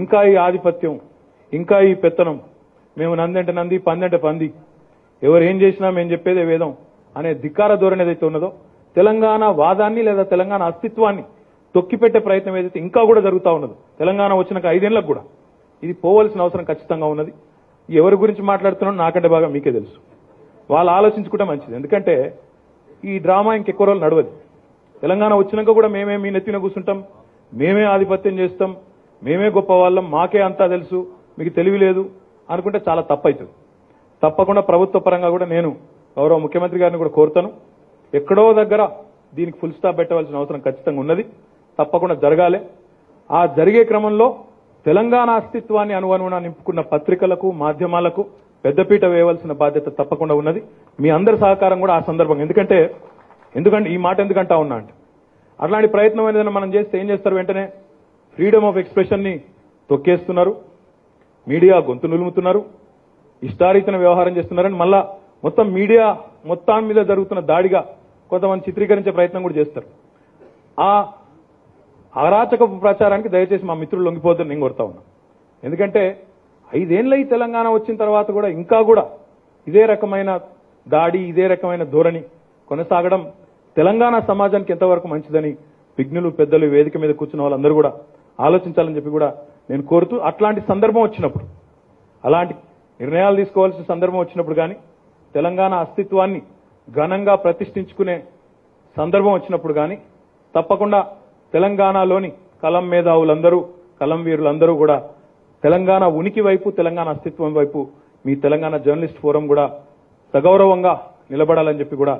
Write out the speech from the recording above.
ఇంకా ఈ ఆధిపత్యం ఇంకా ఈ పెత్తనం. మేము నందంటే నంది పందంటే పంది. ఎవరు ఏం చేసినా మేము చెప్పేదే వేదం అనే ధిక్కార ధోరణి ఏదైతే ఉన్నదో తెలంగాణ వాదాన్ని లేదా తెలంగాణ అస్తిత్వాన్ని తొక్కిపెట్టే ప్రయత్నం ఏదైతే ఇంకా కూడా జరుగుతూ ఉన్నదో తెలంగాణ వచ్చినాక ఐదేళ్ళకు కూడా ఇది పోవలసిన అవసరం ఖచ్చితంగా ఉన్నది. ఎవరి గురించి మాట్లాడుతున్నారో నాకంటే బాగా మీకే తెలుసు. వాళ్ళు ఆలోచించుకుంటే మంచిది. ఎందుకంటే ఈ డ్రామా ఇంకెక్కువ రోజులు నడవదు. తెలంగాణ వచ్చినాక కూడా మేమే మీ నెత్తిన కూర్చుంటాం మేమే ఆధిపత్యం చేస్తాం మేమే గొప్ప వాళ్ళం మాకే అంతా తెలుసు మీకు తెలివి లేదు అనుకుంటే చాలా తప్పవుతుంది తప్పకుండా ప్రభుత్వ పరంగా కూడా నేను గౌరవ ముఖ్యమంత్రి గారిని కూడా కోరుతాను. ఎక్కడో దగ్గర దీనికి ఫుల్ స్టాప్ పెట్టవలసిన అవసరం ఖచ్చితంగా ఉన్నది. తప్పకుండా జరగాలి. ఆ జరిగే క్రమంలో తెలంగాణ అస్తిత్వాన్ని అనుగుణంగా నింపుకున్న పత్రికలకు మాధ్యమాలకు పెద్దపీట వేయవలసిన బాధ్యత తప్పకుండా ఉన్నది. మీ అందరి సహకారం కూడా ఆ సందర్భంగా. ఎందుకంటే ఎందుకంటే ఈ మాట ఎందుకంటా ఉన్నా అంటే అట్లాంటి ప్రయత్నం ఏదైనా మనం చేస్తే ఏం చేస్తారు వెంటనే? ఫ్రీడమ్ ఆఫ్ ఎక్స్ప్రెషన్ని తొక్కేస్తున్నారు. మీడియా గొంతు నులుముతున్నారు. ఇష్టారీతన వ్యవహారం చేస్తున్నారని మళ్ళా మొత్తం మీడియా మొత్తం మీద జరుగుతున్న దాడిగా కొంతమంది చిత్రీకరించే ప్రయత్నం కూడా చేస్తారు. ఆ అరాచక ప్రచారానికి దయచేసి మా మిత్రులు లొంగిపోద్దని నేను కొడతా ఉన్నా. ఎందుకంటే ఐదేళ్ళ ఈ తెలంగాణ వచ్చిన తర్వాత కూడా ఇంకా కూడా ఇదే రకమైన దాడి ఇదే రకమైన ధోరణి కొనసాగడం తెలంగాణ సమాజానికి ఎంతవరకు మంచిదని విఘ్నులు పెద్దలు వేదిక మీద కూర్చున్న వాళ్ళందరూ కూడా ఆలోచించాలని చెప్పి కూడా నేను కోరుతూ అట్లాంటి సందర్భం వచ్చినప్పుడు అలాంటి నిర్ణయాలు తీసుకోవాల్సిన సందర్భం వచ్చినప్పుడు కానీ తెలంగాణ అస్తిత్వాన్ని ఘనంగా ప్రతిష్ఠించుకునే సందర్భం వచ్చినప్పుడు కానీ తప్పకుండా తెలంగాణలోని కలం మేధావులందరూ కలం వీరులందరూ కూడా తెలంగాణ ఉనికి వైపు తెలంగాణ అస్తిత్వం వైపు మీ తెలంగాణ జర్నలిస్ట్ ఫోరం కూడా సగౌరవంగా నిలబడాలని చెప్పి కూడా